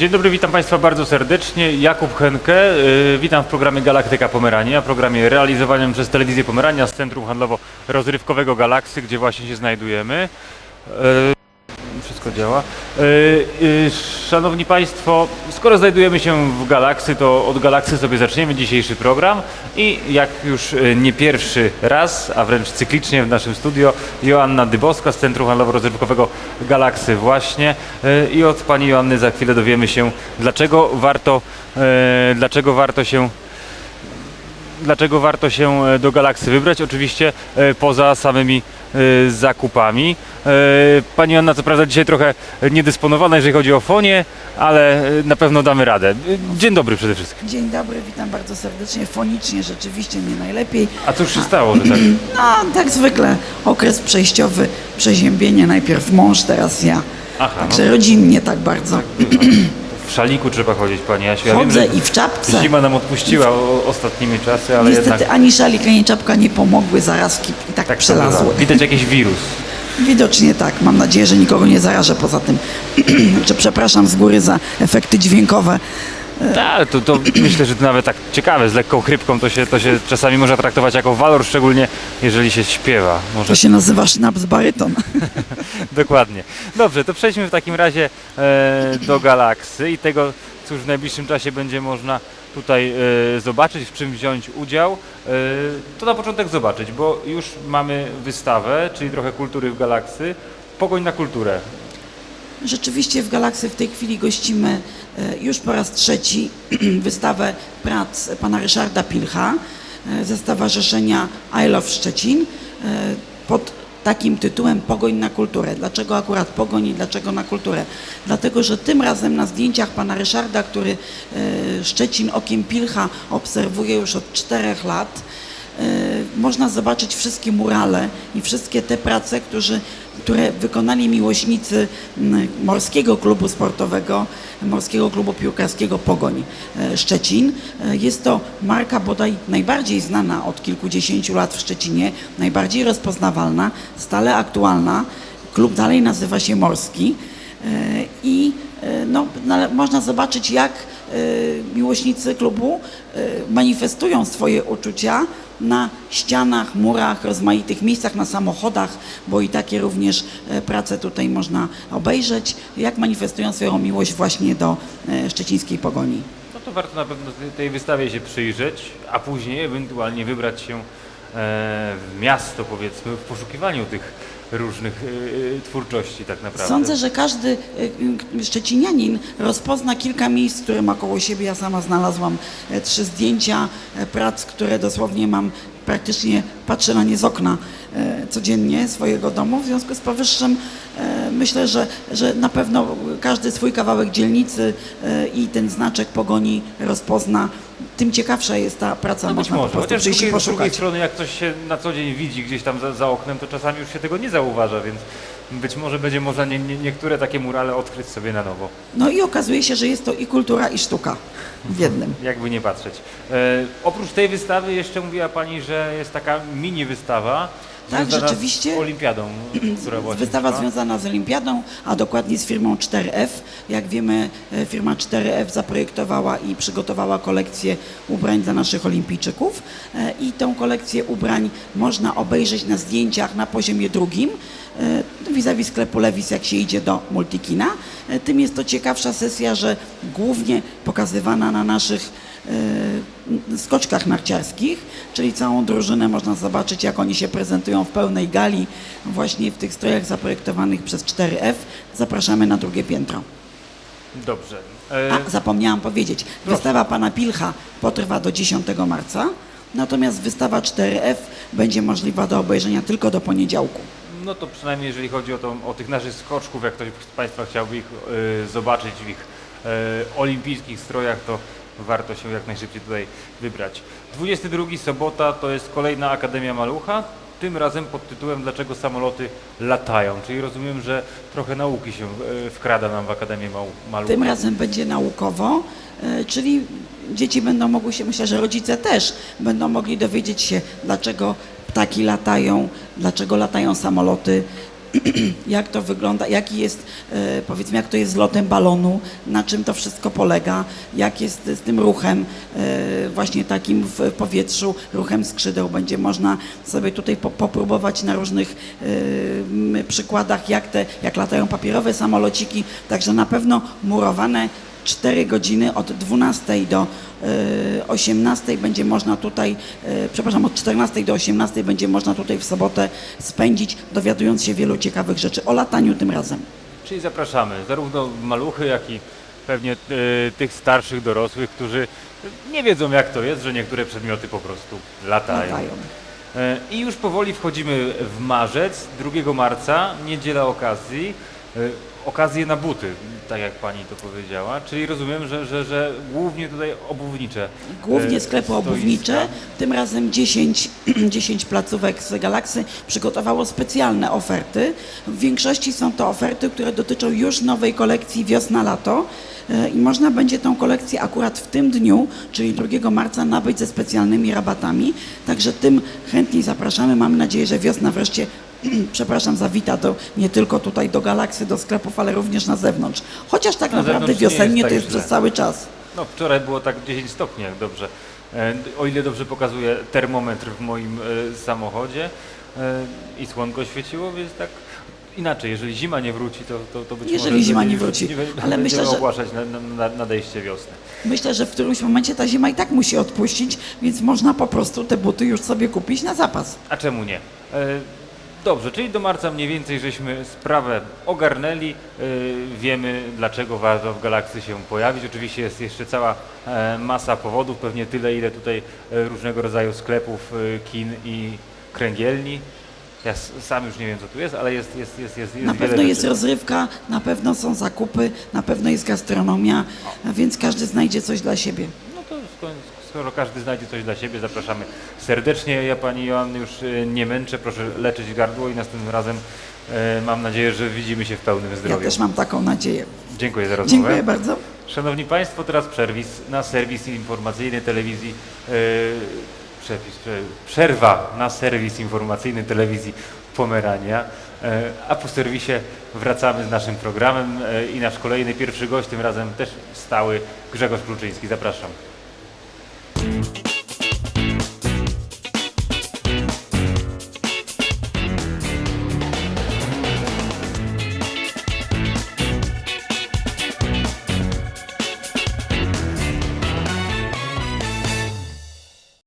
Dzień dobry, witam Państwa bardzo serdecznie. Jakub Henke, y, witam w programie Galaktyka Pomerania, programie realizowanym przez Telewizję Pomerania z Centrum Handlowo-Rozrywkowego Galaksy, gdzie właśnie się znajdujemy. Y, Wszystko działa. Y, y, Szanowni Państwo, skoro znajdujemy się w Galaksy, to od Galaksy sobie zaczniemy dzisiejszy program. I jak już y, nie pierwszy raz, a wręcz cyklicznie w naszym studio, Joanna Dybowska z Centrum Handlowo-Rozrywkowego Galaksy właśnie. I od Pani Joanny za chwilę dowiemy się, dlaczego warto, dlaczego warto się dlaczego warto się e, do Galaksy wybrać, oczywiście e, poza samymi e, zakupami. E, Pani Anna, co prawda dzisiaj trochę niedysponowana, jeżeli chodzi o fonię, ale e, na pewno damy radę. Dzień dobry przede wszystkim. Dzień dobry, witam bardzo serdecznie. Fonicznie rzeczywiście nie najlepiej. A cóż się stało, że tak? No, tak zwykle okres przejściowy, przeziębienie, najpierw mąż, teraz ja. Aha, no, Także rodzinnie tak bardzo. W szaliku trzeba chodzić, Pani Jasiu. Ja wiem, Chodzę że i w czapce. Zima nam odpuściła o, ostatnimi czasy, ale Niestety jednak ani szalik, ani czapka nie pomogły, zarazki i tak, tak przelazły. Widać jakiś wirus. Widocznie tak. Mam nadzieję, że nikogo nie zarażę poza tym. Także przepraszam z góry za efekty dźwiękowe. Tak, to, to myślę, że to nawet tak ciekawe, z lekką chrypką to się, to się czasami można traktować jako walor, szczególnie jeżeli się śpiewa. Może To się nazywa sznaps baryton. Dokładnie. Dobrze, to przejdźmy w takim razie e, do galaksy i tego, cóż w najbliższym czasie będzie można tutaj e, zobaczyć, w czym wziąć udział. E, to na początek zobaczyć, bo już mamy wystawę, czyli trochę kultury w galaksy. Pogoń na kulturę. Rzeczywiście w Galaksy w tej chwili gościmy e, już po raz trzeci wystawę prac pana Ryszarda Pilcha e, ze Stowarzyszenia I Love Szczecin e, pod takim tytułem Pogoń na kulturę. Dlaczego akurat pogoń i dlaczego na kulturę? Dlatego, że tym razem na zdjęciach pana Ryszarda, który Szczecin okiem Pilcha obserwuje już od czterech lat, można zobaczyć wszystkie murale i wszystkie te prace, którzy, które wykonali miłośnicy m, Morskiego Klubu Sportowego, Morskiego Klubu Piłkarskiego Pogoń e, Szczecin. E, Jest to marka bodaj najbardziej znana od kilkudziesięciu lat w Szczecinie, najbardziej rozpoznawalna, stale aktualna. Klub dalej nazywa się Morski E, i no, nale- można zobaczyć, jak miłośnicy klubu e, manifestują swoje uczucia na ścianach, murach, rozmaitych miejscach, na samochodach, bo i takie również e, prace tutaj można obejrzeć, jak manifestują swoją miłość właśnie do szczecińskiej pogoni. No to warto na pewno tej- tej wystawie się przyjrzeć, a później ewentualnie wybrać się e, w miasto, powiedzmy, w poszukiwaniu tych różnych e, e, twórczości tak naprawdę. Sądzę, że każdy y, y, szczecinianin rozpozna kilka miejsc, które ma koło siebie. Ja sama znalazłam e, trzy zdjęcia e, prac, które dosłownie mam praktycznie, patrzę na nie z okna e, codziennie swojego domu. W związku z powyższym myślę, że, że na pewno każdy swój kawałek dzielnicy i ten znaczek pogoni rozpozna. Tym ciekawsza jest ta praca, No być może, chociaż z drugiej, z drugiej strony jak coś się na co dzień widzi gdzieś tam za, za oknem, to czasami już się tego nie zauważa, więc być może będzie można nie, nie, niektóre takie murale odkryć sobie na nowo, No i okazuje się, że jest to i kultura, i sztuka w jednym. jakby nie patrzeć. E, oprócz tej wystawy jeszcze mówiła Pani, że jest taka mini wystawa Tak, rzeczywiście. z olimpiadą, która właśnie Wystawa trwa. związana z Olimpiadą, a dokładnie z firmą 4F. Jak wiemy, e, firma 4F zaprojektowała i przygotowała kolekcję ubrań dla naszych olimpijczyków e, i tą kolekcję ubrań można obejrzeć na zdjęciach na poziomie drugim e, vis-a-vis sklepu Levis, jak się idzie do Multikina. Tym jest to ciekawsza sesja, że głównie pokazywana na naszych skoczkach narciarskich, czyli całą drużynę można zobaczyć, jak oni się prezentują w pełnej gali, właśnie w tych strojach zaprojektowanych przez 4F. Zapraszamy na drugie piętro. Dobrze. E, A, zapomniałam powiedzieć, wystawa pana Pilcha potrwa do 10 marca, natomiast wystawa 4F będzie możliwa do obejrzenia tylko do poniedziałku. No to przynajmniej jeżeli chodzi o, tą, o tych naszych skoczków, jak ktoś z Państwa chciałby ich e, zobaczyć w ich e, olimpijskich strojach, to warto się jak najszybciej tutaj wybrać. 22 sobota to jest kolejna Akademia Malucha, tym razem pod tytułem Dlaczego samoloty latają, czyli rozumiem, że trochę nauki się e, wkrada nam w Akademię Malucha. Tym razem będzie naukowo, e, czyli dzieci będą mogły się, myślę, że rodzice też będą mogli dowiedzieć się, dlaczego ptaki latają, dlaczego latają samoloty, jak to wygląda, jaki jest, e, powiedzmy, jak to jest z lotem balonu, na czym to wszystko polega, jak jest z tym ruchem, e, właśnie takim w powietrzu, ruchem skrzydeł. Będzie można sobie tutaj po, popróbować na różnych e, przykładach, jak, te, jak latają papierowe samolociki. Także na pewno murowane 4 godziny od 12 do e, 18 będzie można tutaj, e, przepraszam, od 14 do 18 będzie można tutaj w sobotę spędzić, dowiadując się wielu ciekawych rzeczy o lataniu tym razem. Czyli zapraszamy zarówno maluchy, jak i pewnie e, tych starszych dorosłych, którzy nie wiedzą jak to jest, że niektóre przedmioty po prostu latają. Latają. E, I już powoli wchodzimy w marzec, 2 marca, niedziela okazji. Okazje na buty, tak jak pani to powiedziała, czyli rozumiem, że, że, że głównie tutaj obuwnicze. Głównie e, sklepy stoiska. obuwnicze, tym razem 10, 10 placówek z Galaksy przygotowało specjalne oferty. W większości są to oferty, które dotyczą już nowej kolekcji wiosna-lato E, i można będzie tą kolekcję akurat w tym dniu, czyli 2 marca nabyć ze specjalnymi rabatami. Także tym chętniej zapraszamy. Mamy nadzieję, że wiosna wreszcie przepraszam, zawita do, nie tylko tutaj do Galaksy, do sklepów, ale również na zewnątrz. Chociaż tak Na naprawdę zewnątrz nie jest wiosennie tak to jest źle. przez cały czas. No wczoraj było tak 10 stopni, jak dobrze. E, O ile dobrze pokazuje termometr w moim e, samochodzie e, i słonko świeciło, więc tak inaczej, jeżeli zima nie wróci, to, to, to być Jeżeli może zima nie wróci. nie, będzie- Ale myślę, że- ogłaszać na, na, na, nadejście wiosny. Myślę, że w którymś momencie ta zima i tak musi odpuścić, więc można po prostu te buty już sobie kupić na zapas. A czemu nie? Dobrze, czyli do marca mniej więcej żeśmy sprawę ogarnęli. E, Wiemy, dlaczego warto w Galaksy się pojawić. Oczywiście jest jeszcze cała e, masa powodów, pewnie tyle, ile tutaj e, różnego rodzaju sklepów, e, kin i kręgielni. Ja sam już nie wiem, co tu jest, ale jest, jest, jest, jest, jest Na pewno jest rzeczy. rozrywka, na pewno są zakupy, na pewno jest gastronomia, więc każdy znajdzie coś dla siebie. Skoro, każdy znajdzie coś dla siebie, zapraszamy serdecznie. Ja Pani Joanny już e, nie męczę, proszę leczyć gardło i następnym razem e, mam nadzieję, że widzimy się w pełnym Ja zdrowiu. też mam taką nadzieję. Dziękuję za rozmowę. Dziękuję bardzo. Szanowni Państwo, teraz przerwis na serwis informacyjny telewizji. e, przepis, prze, przerwa na serwis informacyjny telewizji Pomerania. A po serwisie wracamy z naszym programem i nasz kolejny pierwszy gość, tym razem też stały Grzegorz Kluczyński. Zapraszam.